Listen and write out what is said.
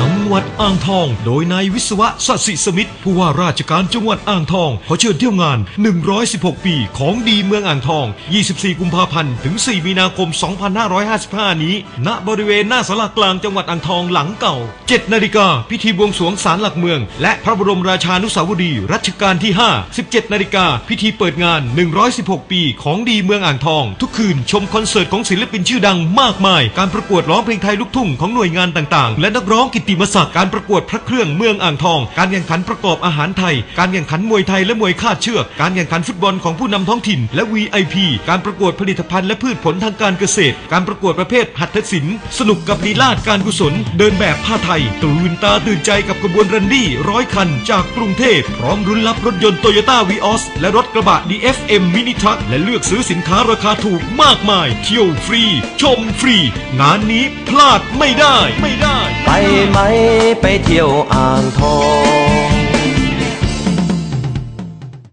จังหวัดอ่างทอง โดยนายวิศวะสศิสมิทธิ์ผู้ว่าราชการจังหวัดอ่างทองขอเชิญเที่ยวงาน 116 ปีของดีเมืองอ่างทอง 24 กุมภาพันธ์ถึง 4 มีนาคม 2555 นี้ ณบริเวณหน้าสารากลางจังหวัดอ่างทองหลังเก่า 7 นาฬิกาพิธีบวงสรวงศาลหลักเมือง และพระบรมราชานุสาวรีย์รัชกาลที่ 5 17 นาฬิกาพิธีเปิดงาน 116 ปีของดีเมืองอ่างทอง ทุกคืนชมคอนเสิร์ตของศิลปินชื่อดังมากมาย การประกวดร้องเพลงไทยลูกทุ่งของหน่วยงานต่างๆ และนักร้องกิตติมศักดิ์การประกวดพระเครื่องเมืองอ่างทอง การแข่งขันประกอบอาหารไทย การแข่งขันมวยไทยและมวยคาดเชือก การแข่งขันฟุตบอลของผู้นำท้องถิ่น และ VIP การประกวดผลิตภัณฑ์และพืชผลทางการเกษตร การประกวดประเภทหัตถศิลป์ สนุกกับลีลาดการกุศล เดินแบบผ้าไทย ตื่นตาตื่นใจกับกระบวนรันดี้ร้อยคัน จากกรุงเทพพร้อมรุ้นรับรถยนต์โตโยต้าวีออสและรถกระบะ DFM มินิทัคและเลือกซื้อสินค้าราคาถูกมากมาย เที่ยวฟรี ชมฟรี งานนี้พลาดไม่ได้ไม่ได้ ไหมไปเที่ยวอ่างทอง